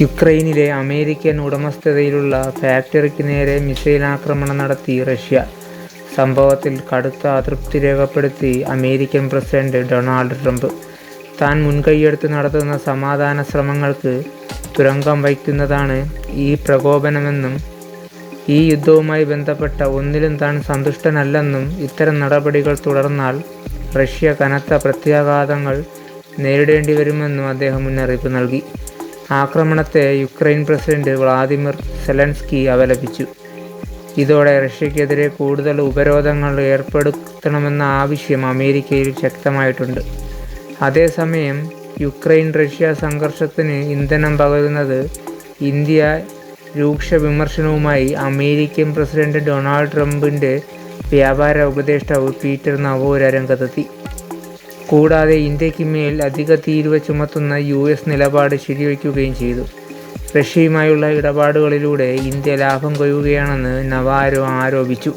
യുക്രൈനിലെ അമേരിക്കൻ ഉടമസ്ഥതയിലുള്ള ഫാക്ടറിക്ക് നേരെ മിസൈൽ ആക്രമണം നടത്തി റഷ്യ. സംഭവത്തിൽ കടുത്ത അതൃപ്തി രേഖപ്പെടുത്തി അമേരിക്കൻ പ്രസിഡന്റ് ഡൊണാൾഡ് ട്രംപ്. താൻ മുൻകൈയെടുത്ത് നടത്തുന്ന സമാധാന ശ്രമങ്ങൾക്ക് തുരങ്കം വയ്ക്കുന്നതാണ് ഈ പ്രകോപനമെന്നും ഈ യുദ്ധവുമായി ബന്ധപ്പെട്ട ഒന്നിലും താൻ സന്തുഷ്ടനല്ലെന്നും ഇത്തരം നടപടികൾ തുടർന്നാൽ റഷ്യ കനത്ത പ്രത്യാഘാതങ്ങൾ നേരിടേണ്ടി വരുമെന്നും അദ്ദേഹം മുന്നറിയിപ്പ് നൽകി. ആക്രമണത്തെ യുക്രൈൻ പ്രസിഡന്റ് വ്ളാദിമിർ സെലൻസ്കി അപലപിച്ചു. ഇതോടെ റഷ്യക്കെതിരെ കൂടുതൽ ഉപരോധങ്ങൾ ഏർപ്പെടുത്തണമെന്ന ആവശ്യം അമേരിക്കയിൽ ശക്തമായിട്ടുണ്ട്. അതേസമയം യുക്രൈൻ റഷ്യ സംഘർഷത്തിന് ഇന്ധനം പകരുന്നത് ഇന്ത്യ രൂക്ഷ വിമർശനവുമായി അമേരിക്കൻ പ്രസിഡന്റ് ഡൊണാൾഡ് ട്രംപിന്റെ വ്യാപാര ഉപദേഷ്ടാവ് പീറ്റർ നവോര രംഗത്തെത്തി. കൂടാതെ ഇന്ത്യയ്ക്ക് മേൽ അധിക തീരുവ ചുമത്തുന്ന യു എസ് നിലപാട് ശരിവയ്ക്കുകയും ചെയ്തു. റഷ്യയുമായുള്ള ഇടപാടുകളിലൂടെ ഇന്ത്യ ലാഭം കൊയ്യുകയാണെന്ന് നവാരോ ആരോപിച്ചു.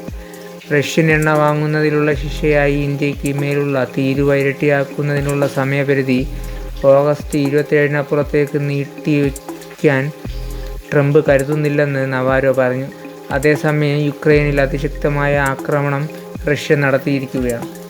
റഷ്യൻ എണ്ണ വാങ്ങുന്നതിലുള്ള ശിക്ഷയായി ഇന്ത്യയ്ക്ക് മേലുള്ള തീരുവ ഇരട്ടിയാക്കുന്നതിനുള്ള സമയപരിധി ഓഗസ്റ്റ് ഇരുപത്തിയേഴിനപ്പുറത്തേക്ക് നീട്ടിവയ്ക്കാൻ ട്രംപ് കരുതുന്നില്ലെന്ന് നവാരോ പറഞ്ഞു. അതേസമയം യുക്രൈനിൽ അതിശക്തമായ ആക്രമണം റഷ്യ നടത്തിയിരിക്കുകയാണ്.